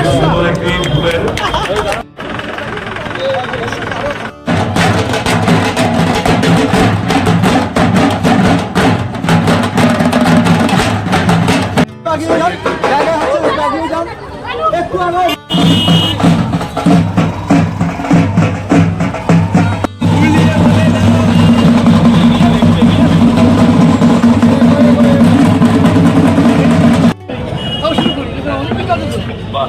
আছে একটু একটু আগে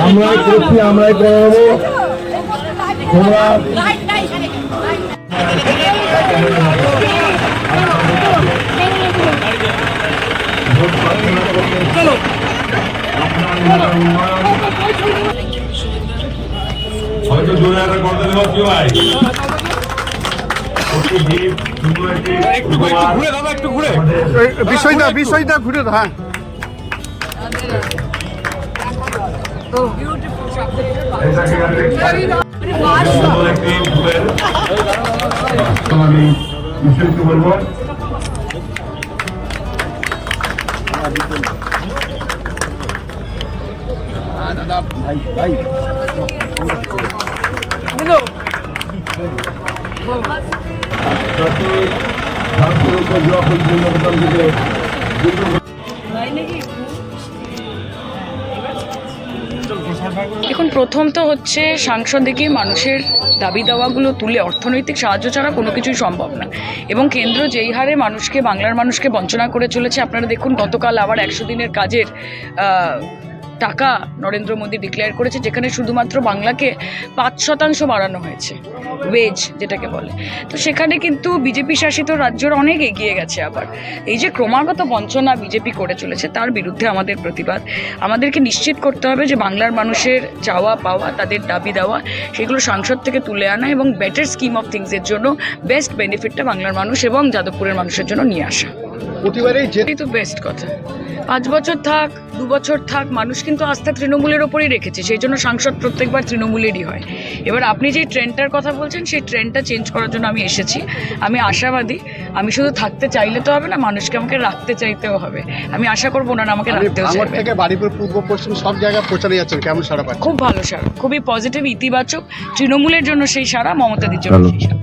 আমরাই করছি আমরাই করাবো। তোমরা হয়তো জোরে একটা করতে দেবো কি ভাই ঘুরে দাদা বিষয়টা বিষয়টা ঘুরে দাও, হ্যাঁ। আমি বিষয়টি বলব ভারতের উপর যখন পূর্ণপ্রথম থেকে দেখুন প্রথম তো হচ্ছে সাংসদিকে মানুষের দাবি দাওয়াগুলো তুলে অর্থনৈতিক সাহায্য ছাড়া কোনো কিছুই সম্ভব না। এবং কেন্দ্র যেই হারে মানুষকে, বাংলার মানুষকে বঞ্চনা করে চলেছে, আপনারা দেখুন গতকাল আবার একশো দিনের কাজের টাকা নরেন্দ্র মোদী ডিক্লেয়ার করেছে, যেখানে শুধুমাত্র বাংলাকে পাঁচ শতাংশ বাড়ানো হয়েছে ওয়েজ যেটাকে বলে। তো সেখানে কিন্তু বিজেপি শাসিত রাজ্যর অনেক এগিয়ে গেছে আবার। এই যে ক্রমাগত বঞ্চনা বিজেপি করে চলেছে, তার বিরুদ্ধে আমাদের প্রতিবাদ। আমাদেরকে নিশ্চিত করতে হবে যে বাংলার মানুষের চাওয়া, পাওয়া, তাদের দাবি দেওয়া, সেগুলো সংসদ থেকে তুলে আনা এবং বেটার স্কিম অফ থিংসের জন্য বেস্ট বেনিফিটটা বাংলার মানুষ এবং যাদবপুরের মানুষের জন্য নিয়ে আসা। প্রতিবারেই যে তো বেস্ট কথা। পাঁচ বছর থাক দু বছর থাক মানুষ কিন্তু আস্থা তৃণমূলের ওপরই রেখেছে সেই জন্য সাংসদ প্রত্যেকবার তৃণমূলেরই হয়। এবার আপনি যে ট্রেন্ডটার কথা বলছেন সেই ট্রেন্ডটা চেঞ্জ করার জন্য আমি এসেছি। আমি আশাবাদী আমি শুধু থাকতে চাইলে তো হবে না মানুষকে আমাকে রাখতে চাইতেও হবে। আমি আশা করব ওনারা আমাকে রাখতেও ভাঙড় থেকে বাড়িপুর পূর্ব পশ্চিম সব জায়গায় প্রচারে যাচ্ছেন কেমন সারা পাচ্ছেন খুব ভালো সারা খুবই পজিটিভ ইতিবাচক তৃণমূলের জন্য সেই সারা মমতাদির জন্য সেই সারা।